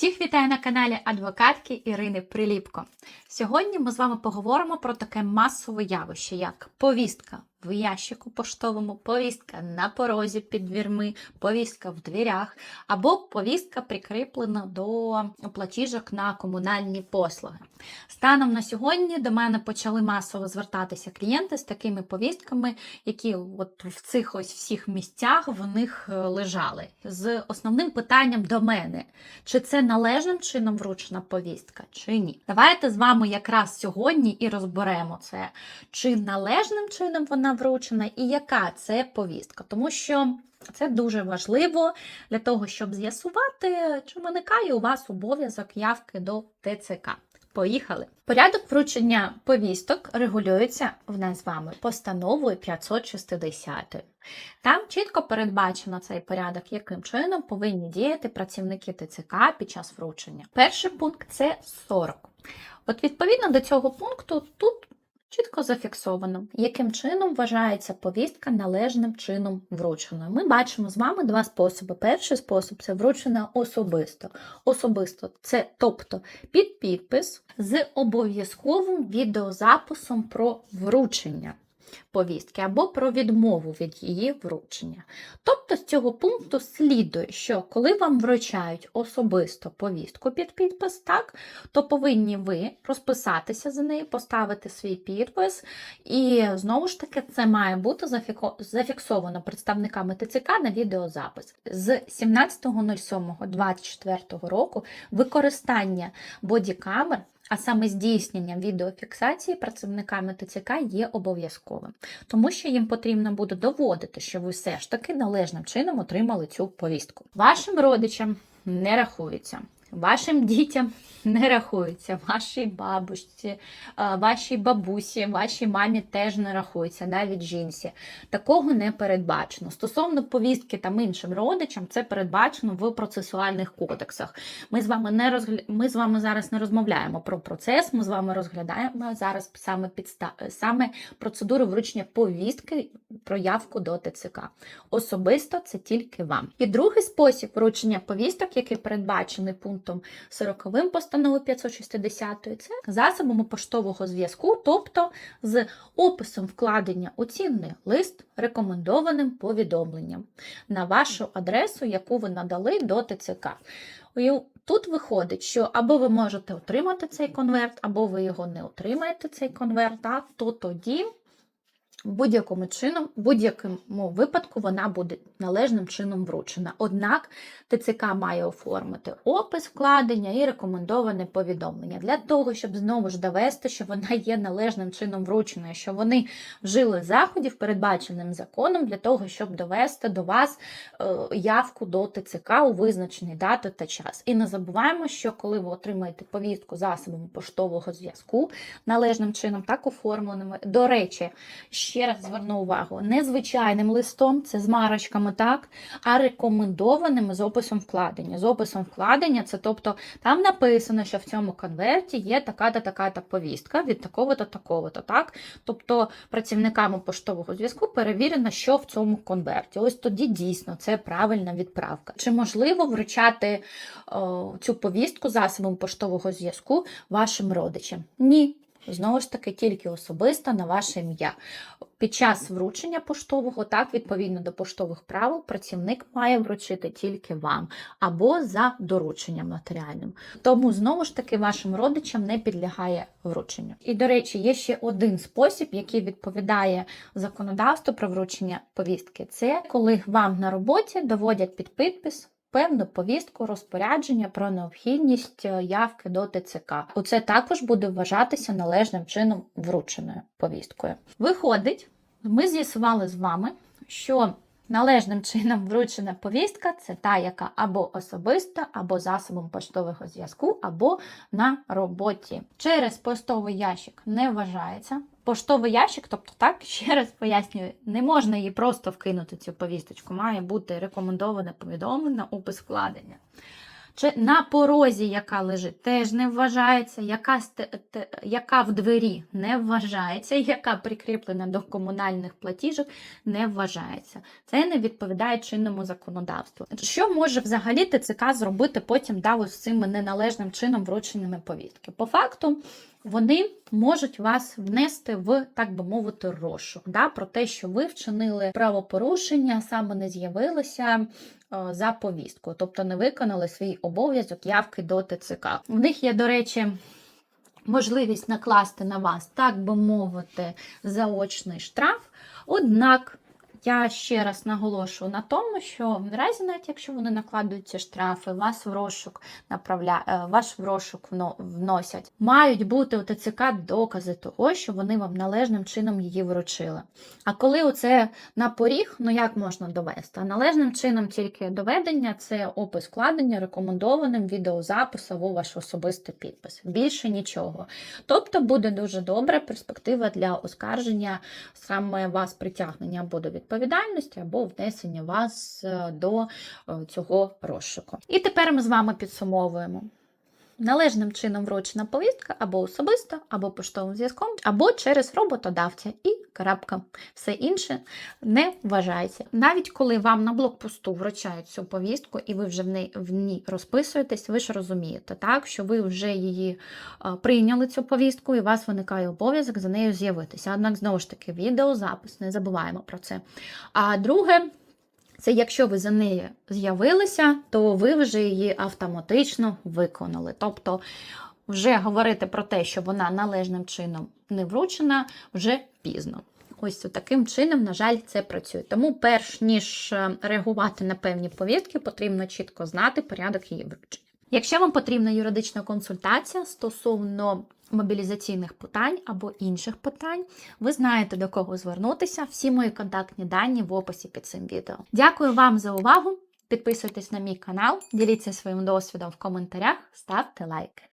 Всіх вітаю на каналі адвокатки Ірини Приліпко. Сьогодні ми з вами поговоримо про таке масове явище, як повістка в ящику поштовому, повістка на порозі під дверми, повістка в дверях, або повістка прикріплена до платіжок на комунальні послуги. Станом на сьогодні до мене почали масово звертатися клієнти з такими повістками, які от в цих ось всіх місцях в них е, лежали. З основним питанням до мене, чи це належним чином вручена повістка, чи ні. Давайте з вами якраз сьогодні і розберемо це, чи належним чином вона вручена, і яка це повістка. Тому що це дуже важливо для того, щоб з'ясувати, чи виникає у вас обов'язок явки до ТЦК. Поїхали. Порядок вручення повісток регулюється в нас з вами постановою 560. Там чітко передбачено цей порядок, яким чином повинні діяти працівники ТЦК під час вручення. Перший пункт це 40. От відповідно до цього пункту тут чітко зафіксовано, яким чином вважається повістка належним чином врученою. Ми бачимо з вами два способи. Перший спосіб це вручена особисто. Особисто це тобто під підпис з обов'язковим відеозаписом про вручення повістки або про відмову від її вручення. Тобто з цього пункту слідує, що коли вам вручають особисто повістку під підпис, так, то повинні ви розписатися за неї, поставити свій підпис, і знову ж таки це має бути зафіксовано представниками ТЦК на відеозапис. З 17.07.24 року використання бодікамер а саме здійснення відеофіксації працівниками ТЦК є обов'язковим, тому що їм потрібно буде доводити, що ви все ж таки належним чином отримали цю повістку. Вашим родичам не рахується. Вашим дітям не рахується, вашій бабусі, вашій бабусі, вашій мамі теж не рахується, навіть жінці. Такого не передбачено. Стосовно повістки там іншим родичам, це передбачено в процесуальних кодексах. Ми з вами не розгля... ми з вами зараз не розмовляємо про процес. Ми з вами розглядаємо зараз саме підста... саме процедуру вручення повістки про явку до ТЦК. Особисто це тільки вам. І другий спосіб вручення повісток, який передбачений пунктом 40 постанови 560, це засобами поштового зв'язку, тобто з описом вкладення у цінний лист рекомендованим повідомленням на вашу адресу, яку ви надали до ТЦК. Тут виходить, що або ви можете отримати цей конверт, або ви його не отримаєте, цей конверт, так, то тоді будь-якому чином, в будь-якому випадку вона буде належним чином вручена. Однак ТЦК має оформити опис вкладення і рекомендоване повідомлення для того, щоб знову ж довести, що вона є належним чином врученою, що вони вжили заходів, передбаченим законом, для того, щоб довести до вас е, явку до ТЦК у визначений дату та час. І не забуваємо, що коли ви отримаєте повістку засобами поштового зв'язку належним чином, так оформленими. До речі, ще раз зверну увагу, не звичайним листом, це з марочками, так, а рекомендованими з описом вкладення. З описом вкладення, це тобто там написано, що в цьому конверті є така-та така-та повістка від такого-то такого-то, так? Тобто працівниками поштового зв'язку перевірено, що в цьому конверті. Ось тоді дійсно це правильна відправка. Чи можливо вручати о, цю повістку засобом поштового зв'язку вашим родичам? Ні. Знову ж таки, тільки особисто на ваше ім'я. Під час вручення поштового, так, відповідно до поштових правил, працівник має вручити тільки вам або за дорученням матеріальним. Тому, знову ж таки, вашим родичам не підлягає врученню. І, до речі, є ще один спосіб, який відповідає законодавству про вручення повістки. Це коли вам на роботі доводять під підпис певну повістку розпорядження про необхідність е, явки до ТЦК. Оце також буде вважатися належним чином врученою повісткою. Виходить, ми з'ясували з вами, що належним чином вручена повістка це та, яка або особиста, або засобом поштового зв'язку, або на роботі. Через поштовий ящик не вважається. Поштовий ящик, тобто так, ще раз пояснюю, не можна її просто вкинути цю повісточку, має бути рекомендоване повідомлення, опис вкладення. Чи на порозі, яка лежить, теж не вважається, яка, яка в двері не вважається, яка прикріплена до комунальних платіжок, не вважається. Це не відповідає чинному законодавству. Що може взагалі ТЦК зробити потім да, ось цими неналежним чином врученими повістки? По факту вони можуть вас внести в, так би мовити, розшук да, про те, що ви вчинили правопорушення, саме не з'явилися е, за повісткою, тобто не виконали свій обов'язок явки до ТЦК. В них є, до речі, можливість накласти на вас, так би мовити, заочний штраф. Однак я ще раз наголошую на тому, що в разі, навіть якщо вони накладують ці штрафи, вас в розшук направля... е, ваш в розшук вносять, мають бути у ТЦК докази того, що вони вам належним чином її вручили. А коли оце на поріг, ну як можна довести? А належним чином тільки доведення це опис вкладення рекомендованим відеозапис або ваш особистий підпис. Більше нічого. Тобто буде дуже добра перспектива для оскарження саме вас притягнення або до відповідальності, або внесення вас е, до е, цього розшуку. І тепер ми з вами підсумовуємо. Належним чином вручена повістка або особисто, або поштовим зв'язком, або через роботодавця і крапка. Все інше не вважається. Навіть коли вам на блокпосту вручають цю повістку, і ви вже в ній, в ній розписуєтесь, ви ж розумієте, так, що ви вже її прийняли цю повістку, і у вас виникає обов'язок за нею з'явитися. Однак, знову ж таки, відеозапис, не забуваємо про це. А друге, це якщо ви за нею з'явилися, то ви вже її автоматично виконали. Тобто, вже говорити про те, що вона належним чином не вручена, вже пізно. Ось таким чином, на жаль, це працює. Тому, перш ніж е, реагувати на певні повістки, потрібно чітко знати порядок її вручення. Якщо вам потрібна юридична консультація стосовно мобілізаційних питань або інших питань, ви знаєте до кого звернутися. Всі мої контактні дані в описі під цим відео. Дякую вам за увагу! Підписуйтесь на мій канал, діліться своїм досвідом в коментарях, ставте лайки.